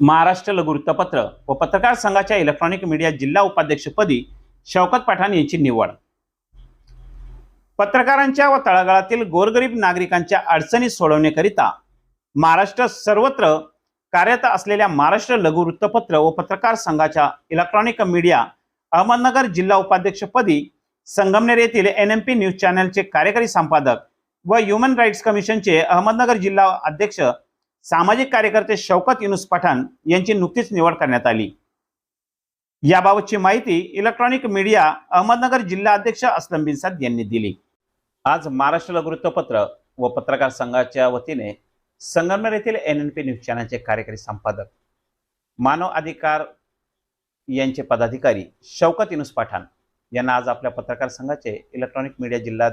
महाराष्ट्र लघु वृत्तपत्र व पत्रकार संघाच्या इलेक्ट्रॉनिक मीडिया जिल्हा उपाध्यक्षपदी शौकत पठाण यांची निवड. पत्रकारांच्या व तळागाळातील गोरगरीब नागरिकांच्या अडचणी सोडवण्याकरिता महाराष्ट्र सर्वत्र कार्यरत असलेल्या महाराष्ट्र लघु वृत्तपत्र व पत्रकार संघाच्या इलेक्ट्रॉनिक मीडिया अहमदनगर जिल्हा उपाध्यक्षपदी संगमनेर येथील एन एम पी न्यूज चॅनलचे कार्यकारी संपादक व ह्युमन राईट्स कमिशनचे अहमदनगर जिल्हा अध्यक्ष सामाजिक कार्यकर्ते शौकत युनुस पठाण यांची नुकतीच निवड करण्यात आली. याबाबतची माहिती इलेक्ट्रॉनिक मीडिया अहमदनगर जिल्हा अध्यक्ष असलम बिनसाद यांनी दिली. आज महाराष्ट्र वृत्तपत्र व पत्रकार संघाच्या वतीने संगमनेर येथील एन एन पी न्यूज चॅनलचे कार्यकारी संपादक मानव अधिकार यांचे पदाधिकारी शौकत युनुस पठाण यांना आज आपल्या पत्रकार संघाचे इलेक्ट्रॉनिक मीडिया जिल्हा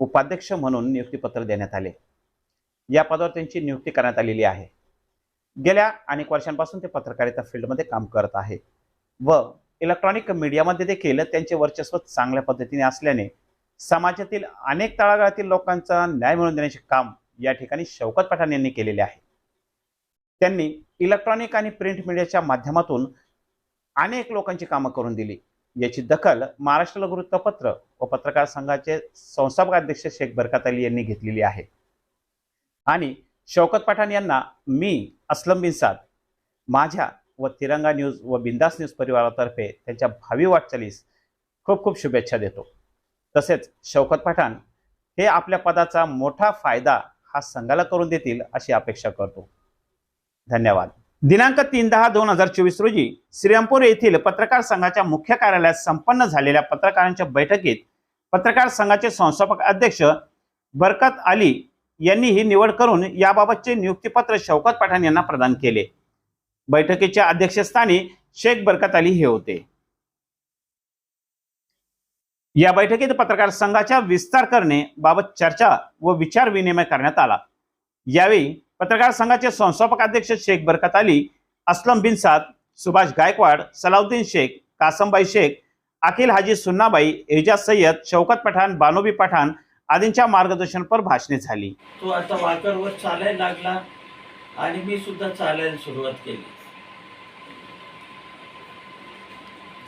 उपाध्यक्ष म्हणून नियुक्तीपत्र देण्यात आले. या पदावर त्यांची नियुक्ती करण्यात आलेली आहे. गेल्या अनेक वर्षांपासून ते पत्रकारिता फील्डमध्ये काम करत आहे. व इलेक्ट्रॉनिक मीडियामध्ये देखील त्यांचे वर्चस्व चांगल्या पद्धतीने असल्याने समाजातील अनेक तळागाळातील लोकांचा न्याय मिळवून देण्याचे काम या ठिकाणी शौकत पठाण यांनी केलेले आहे. त्यांनी इलेक्ट्रॉनिक आणि प्रिंट मीडियाच्या माध्यमातून अनेक लोकांची कामं करून दिली. याची दखल महाराष्ट्र वृत्तपत्र व पत्रकार संघाचे संस्थापक अध्यक्ष शेख बरकत अली यांनी घेतलेली आहे. आणि शौकत पठाण यांना मी असलम बिनसाद माझ्या व तिरंगा न्यूज व बिंदास न्यूज परिवारातर्फे त्यांच्या भावी वाटचालीस खूप खूप शुभेच्छा देतो. तसेच शौकत पठाण हे आपल्या पदाचा मोठा फायदा हा संघाला करून देतील अशी अपेक्षा करतो. धन्यवाद. दिनांक तीन दहा दोन हजार चोवीस रोजी श्रीरामपूर येथील पत्रकार संघाच्या मुख्य कार्यालयात संपन्न झालेल्या पत्रकारांच्या बैठकीत पत्रकार संघाचे संस्थापक अध्यक्ष बरकत अली यांनी ही निवड करून याबाबतचे नियुक्तीपत्र शौकत पठाण यांना प्रदान केले. बैठकीच्या अध्यक्षस्थानी शेख बरकत अली हे होते. या बैठकीत पत्रकार संघाच्या विस्तार करणे बाबत चर्चा व विचार विनिमय करण्यात आला. यावेळी पत्रकार संघाचे संस्थापक अध्यक्ष शेख बरकत अली असलम बिनसाद सुभाष गायकवाड सलाउद्दीन शेख कासमबाई शेख अखिल हाजी सुन्नाबाई एजाज सय्यद शौकत पठाण बानोबी पठाण आदींच्या मार्गदर्शनपर भाषणे झाली. तो आता वाकरवर चालायला लागला आणि मी सुद्धा चालायला सुरुवात केली.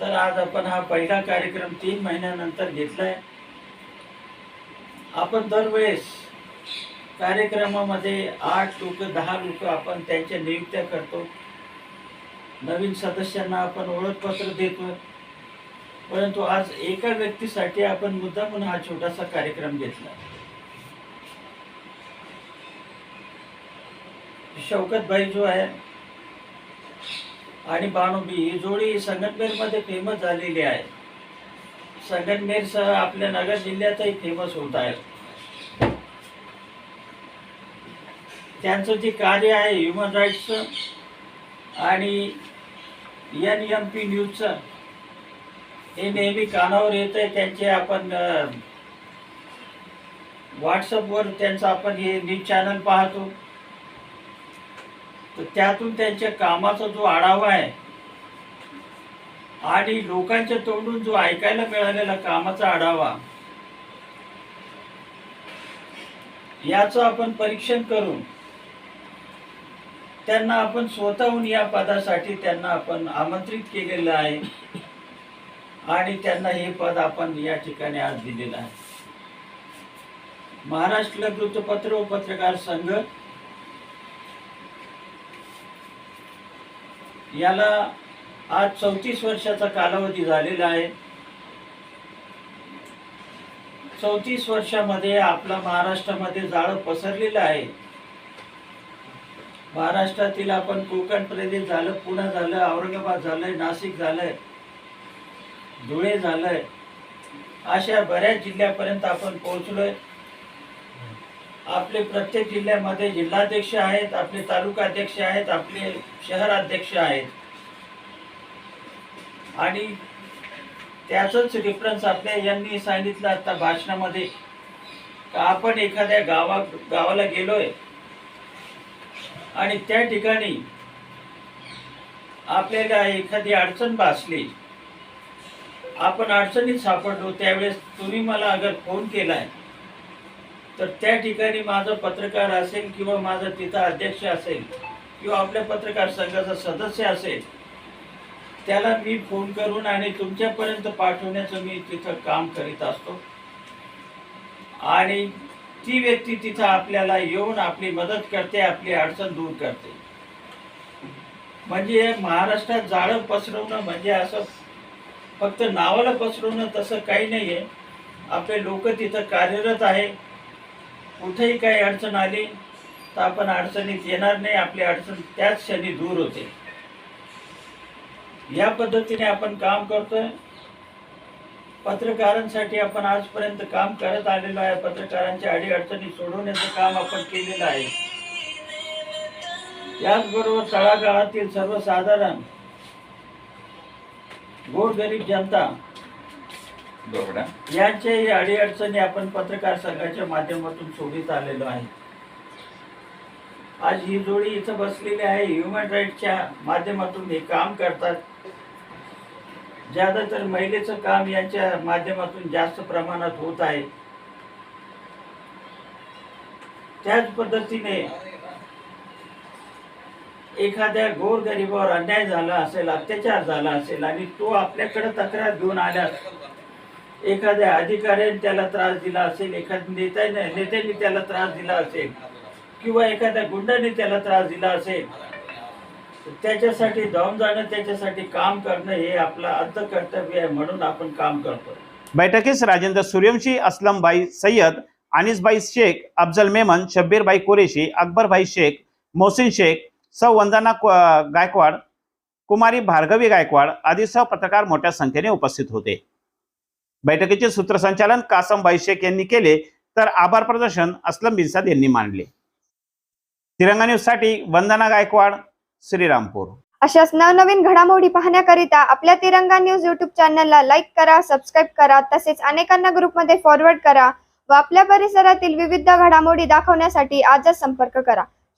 तर आज आपण हा पहिला कार्यक्रम तीन महिन्यानंतर घेतलाय. आपण दरवेळेस कार्यक्रमामध्ये आठ लोक दहा लोक आपण त्यांच्या नियुक्त्या करतो. नवीन सदस्यांना आपण ओळखपत्र देतो. परंतु आज एका व्यक्तीसाठी आपण मुद्दामून हा छोटासा कार्यक्रम घेतला. शौकत भाई जो आहे आणि बाणोबी ही जोडी संगमनेरमध्ये फेमस झालेली आहे. संगमनेरसह आपल्या नगर जिल्ह्यातही फेमस होत आहे. त्यांचं जे कार्य आहे ह्युमन राईट्सचं आणि एन एम पी न्यूजचं हे नेहमी कानावर येत आहे त्यांचे आपण व्हॉट्सअपवर त्यांचं आपण हे न्यूज चॅनल पाहतो. तर त्यातून त्यांच्या कामाचा जो आढावा आहे आणि लोकांच्या तोंडून जो ऐकायला मिळालेला कामाचा आढावा याचं आपण परीक्षण करून त्यांना आपण स्वतःहून या पदासाठी त्यांना आपण आमंत्रित केलेलं आहे. आणि त्यांना हे पद आपण या ठिकाणी आज दिलेलं आहे. महाराष्ट्र वृत्तपत्र व पत्रकार संघ याला आज चौतीस वर्षाचा कालावधी झालेला आहे. चौतीस वर्षामध्ये आपला महाराष्ट्रामध्ये जाळं पसरलेलं आहे. महाराष्ट्रातील आपण कोकण प्रदेश झालं पुणे झालं औरंगाबाद झालंय नाशिक झालंय धुळे झालंय. अशा बऱ्याच जिल्ह्यापर्यंत आपण पोहोचलोय. आपले प्रत्येक जिल्ह्यामध्ये जिल्हाध्यक्ष आहेत आपले तालुका अध्यक्ष आहेत आपले शहर अध्यक्ष आहेत. आणि त्याचंच डिफरन्स आपल्या यांनी सांगितलं आता भाषणामध्ये का आपण एखाद्या गावा गावाला गेलोय आणि त्या ठिकाणी आपल्याला एखादी अडचण भासली आपण अडचणीत सापडलो त्यावेळेस तुम्ही मला अगर फोन केलाय तर त्या ठिकाणी माझा पत्रकार असेल किंवा माझा तिथं अध्यक्ष असेल किंवा आपल्या पत्रकार संघाचा सदस्य असेल त्याला मी फोन करून आणि तुमच्यापर्यंत पाठवण्याचं मी तिथं काम करीत असतो. आणि ती व्यक्ती तिथं आपल्याला येऊन आपली मदत करते आपली अडचण दूर करते. म्हणजे महाराष्ट्रात जाळं पसरवणं म्हणजे असं फक्त नावाला पसरवणं तसं काही नाही आहे आपले लोक तिथं कार्यरत आहे कुठेही काही अडचण आली तर आपण अडचणीत येणार नाही. आपली अडचण त्याच क्षणी दूर होते. या पद्धतीने आपण काम करतोय. पत्रकारांसाठी आपण आजपर्यंत काम करत आलेलो आहे. पत्रकारांच्या अडीअडचणी सोडवण्याचं काम आपण केलेलं आहे. याचबरोबर तळागाळातील सर्वसाधारण गोरगरीब जनता यांच्याही अडीअडचणी आपण पत्रकार संघाच्या माध्यमातून सोडित आलेलो आहे. आज ही जोडी इथं बसलेली आहे. ह्युमन राईटच्या माध्यमातून हे काम करतात. ज्यादा तर महिलेचं काम यांच्या माध्यमातून जास्त प्रमाणात होत आहे. त्याच पद्धतीने एखाद्या गोरगरिबावर अन्याय झाला असेल अत्याचार झाला असेल आणि तो आपल्याकडे तक्रार घेऊन आल्यास एखाद्या अधिकाऱ्याने त्याला त्रास दिला असेल एखाद्या नेत्याने नेत्यांनी त्याला त्रास दिला असेल किंवा एखाद्या गुंडाने त्याला त्रास दिला असेल त्याच्यासाठी धावून जाणं त्याच्यासाठी काम करणं हे आपलं अर्ध कर्तव्य आहे म्हणून आपण काम करतो बैठकीस राजेंद्र सूर्यवंशी असलमबाई सय्यद अनिसबाई शेख अफजल मेमन शब्बीरबाई कुरेशी अकबरभाई शेख मोहसिन शेख सौ वंदना गायकवाड कुमारी भार्गवी गायकवाड आदी सह पत्रकार मोठ्या संख्येने उपस्थित होते. बैठकीचे सूत्रसंचालन कासमबाई शेख यांनी केले तर आभार प्रदर्शन असलम बिनसाद यांनी मांडले. तिरंगा न्यूजसाठी वंदना गायकवाड श्रीरामपूर. अशाच नवनवीन घडामोडी पाहण्याकरिता आपल्या तिरंगा न्यूज युट्यूब चॅनलला लाईक करा सबस्क्राईब करा तसेच अनेकांना ग्रुपमध्ये फॉरवर्ड करा व आपल्या परिसरातील विविध घडामोडी दाखवण्यासाठी आजच संपर्क करा.